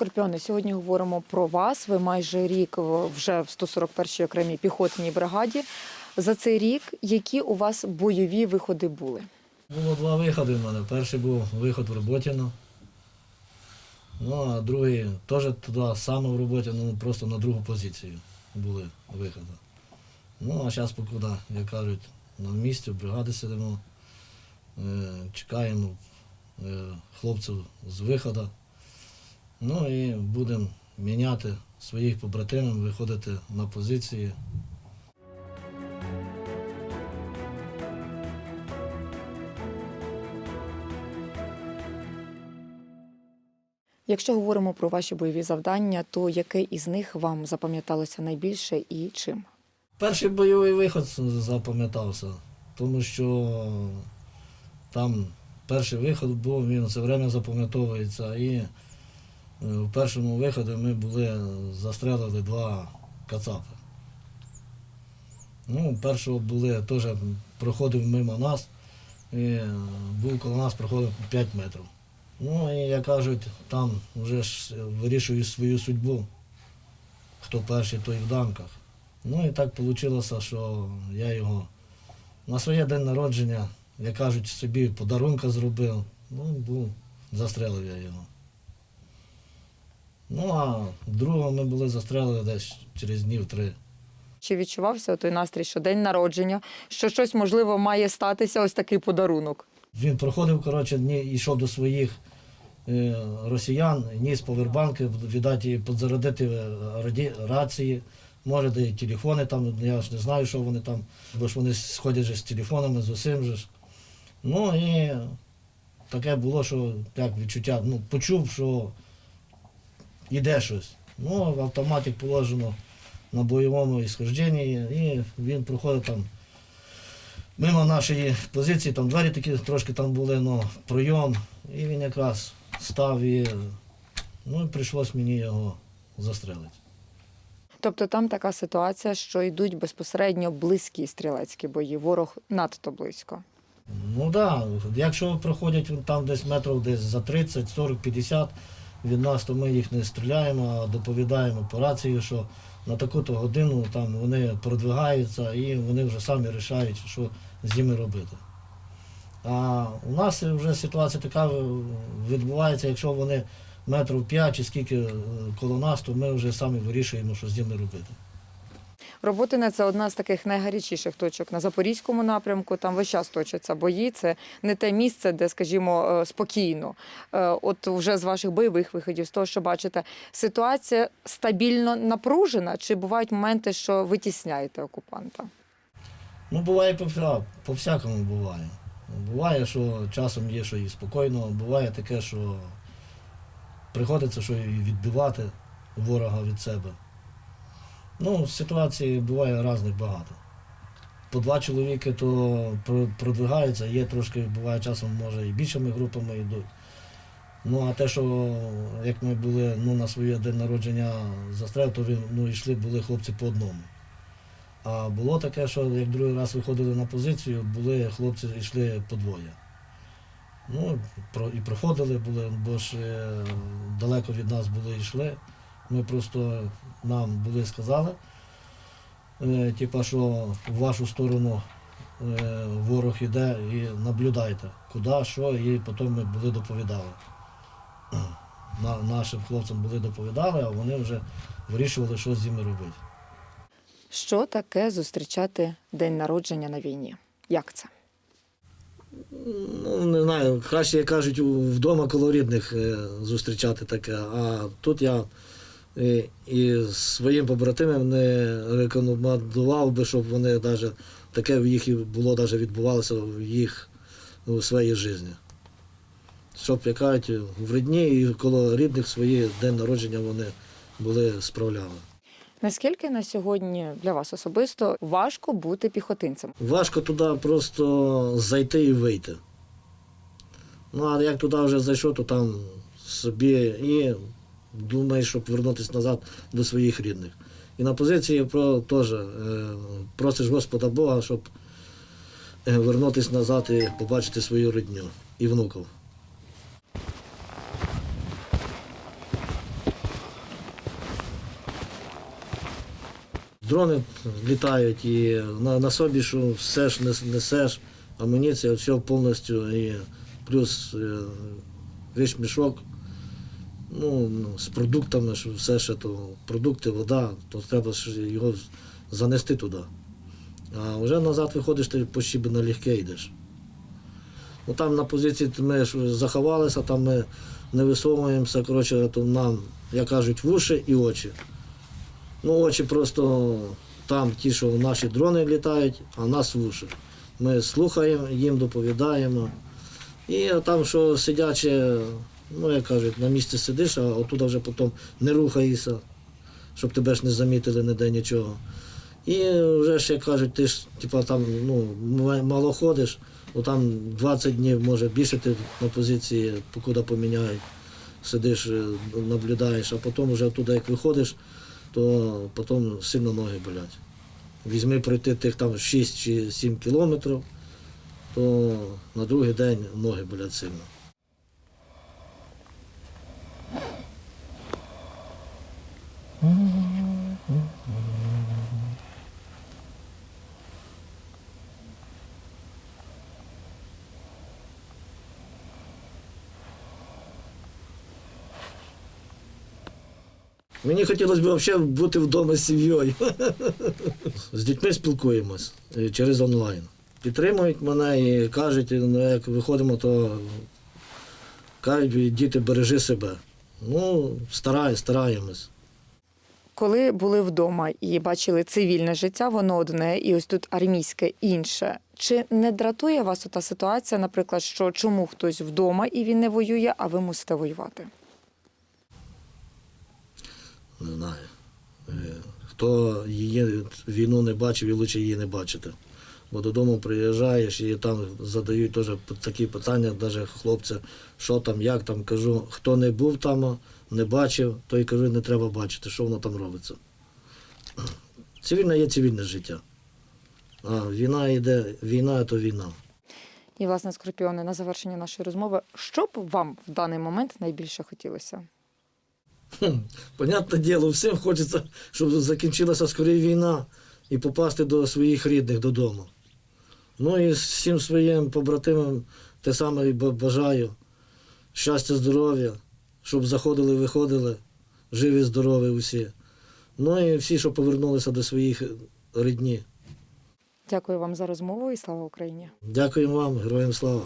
Скорпіони, сьогодні говоримо про вас. Ви майже рік вже в 141-й окремій піхотній бригаді. За цей рік які у вас бойові виходи були? Було два виходи в мене. Перший був виход в Роботіно. Ну, а другий теж туди саме в роботі, ну просто на другу позицію були виходи. Ну, а зараз, поки, як кажуть, на місці, в бригади сидимо, е, чекаємо е, хлопців з виходу. Ну і будемо міняти своїх побратимів, виходити на позиції. Якщо говоримо про ваші бойові завдання, то яке із них вам запам'яталося найбільше і чим? Перший бойовий виход запам'ятався, тому що там перший виход був, він все время запам'ятовується. І в першому виході ми були, застрелили два кацапи. Ну, першого були, теж проходив мимо нас, і е, був коло нас, проходив 5 метрів. Ну і як кажуть, там вже ж вирішують свою судьбу, хто перший, той в данках. Ну і так вийшло, що я його на своє день народження, як кажуть, собі подарунка зробив. Ну, був, застрелив я його. Ну, а другого ми були застрелили десь через днів три. Чи відчувався той настрій, що день народження, що щось можливо має статися, ось такий подарунок? Він проходив, коротше, дні, йшов до своїх е, росіян, ніс повербанки, віддати, підзарядити е, раді- рації, може, де і телефони там, я ж не знаю, що вони там, бо ж вони сходять же з телефонами, з усім же. ж. Ну і таке було, що як відчуття, ну, почув, що йде щось. Ну, в автоматі положено на бойовому ісхожденні, і він проходить там мимо нашої позиції, там двері такі трошки там були, ну, пройом, і він якраз став і ну, і прийшлось мені його застрелити. Тобто там така ситуація, що йдуть безпосередньо близькі стрілецькі бої, ворог надто близько. Ну так, да, якщо проходять там десь метрів десь за 30, 40, 50 від нас, то ми їх не стріляємо, а доповідаємо по рації, що на таку-то годину там вони продвигаються і вони вже самі вирішують, що з ними робити. А у нас вже ситуація така відбувається, якщо вони метрів 5 чи скільки е, коло нас, то ми вже самі вирішуємо, що з ними робити. Роботине це одна з таких найгарячіших точок на запорізькому напрямку. Там весь час точаться бої. Це не те місце, де, скажімо, е, спокійно. Е, От вже з ваших бойових виходів, з того, що бачите, ситуація стабільно напружена, чи бувають моменти, що витісняєте окупанта? Ну, буває по, по всякому буває. Буває, що часом є, що і спокійно, буває таке, що приходиться що і відбивати ворога від себе. Ну, ситуацій буває різних багато. По два чоловіки то продвигаються, є трошки, буває часом, може, і більшими групами йдуть. Ну, а те, що як ми були ну, на своє день народження застрел, то ну, йшли були хлопці по одному. А було таке, що як другий раз виходили на позицію, були хлопці йшли по двоє. Ну, і проходили були, бо ж е, далеко від нас були йшли. Ми просто нам були сказали, е, типа, що в вашу сторону е, ворог іде і наблюдайте, куди, що, і потім ми були доповідали. На, нашим хлопцям були доповідали, а вони вже вирішували, що з ними робити. Що таке зустрічати день народження на війні? Як це? Ну, не знаю, краще, як кажуть, вдома коло рідних е, зустрічати таке. А тут я і своїм побратимам не рекомендував би, щоб вони навіть таке в їх і було навіть відбувалося в їх у своїй житті. Щоб, як кажуть, в рідні і коло рідних свої день народження вони були справляли. Наскільки на сьогодні для вас особисто важко бути піхотинцем? Важко туди просто зайти і вийти. Ну, а як туди вже зайшов, то там собі і думає, щоб повернутися назад до своїх рідних. І на позиції про теж е, просиш Господа Бога, щоб е, повернутися назад і побачити свою рідню і внуків. Дрони літають і на на собі, що сеш, несеш, амуніція, все повністю і плюс е, весь мішок Ну, ну, з продуктами, що все ще то продукти, вода, то треба ж його занести туди. А вже назад виходиш, ти почти налегке йдеш. Ну, там на позиції ми ж заховалися, там ми не висовуємося, коротше, то нам, як кажуть, вуші і очі. Ну, очі просто там ті, що наші дрони літають, а нас вуші. Ми слухаємо, їм доповідаємо. І там, що сидячи, ну, як кажуть, на місці сидиш, а оттуда вже потім не рухаєшся, щоб тебе ж не замітили ніде нічого. І вже ж, як кажуть, ти ж типа, там ну, мало ходиш, ну, там 20 днів, може більше ти на позиції, покуди поміняють, сидиш, е, наблюдаєш, а потім вже туди, як виходиш, то потім сильно ноги болять. Візьми пройти тих там 6 чи 7 кілометрів, то на другий день ноги болять сильно. Мені хотілося б взагалі бути вдома з сім'єю. З дітьми спілкуємось е, через онлайн. Підтримують мене і кажуть, ну, як виходимо, то кажуть, діти, бережи себе. Ну, стараю, стараємось. Коли були вдома і бачили цивільне життя, воно одне, і ось тут армійське інше. Чи не дратує вас та ситуація, наприклад, що чому хтось вдома і він не воює, а ви мусите воювати? Не знаю. Е, Хто її війну не бачив, і краще її не бачити. Бо додому приїжджаєш і там задають теж такі питання, навіть хлопці, що там, як там, кажу, хто не був там, не бачив, той кажу, не треба бачити, що воно там робиться. Цивільне є цивільне життя. А війна йде, війна то війна. І, власне, скорпіони, на завершення нашої розмови, що б вам в даний момент найбільше хотілося? Понятне діло, всім хочеться, щоб закінчилася скоріше війна і попасти до своїх рідних додому. Ну і всім своїм побратимам те саме і бажаю. Щастя, здоров'я, щоб заходили, виходили, живі, здорові усі. Ну і всі, щоб повернулися до своїх рідні. Дякую вам за розмову і слава Україні! Дякуємо вам, героям слава.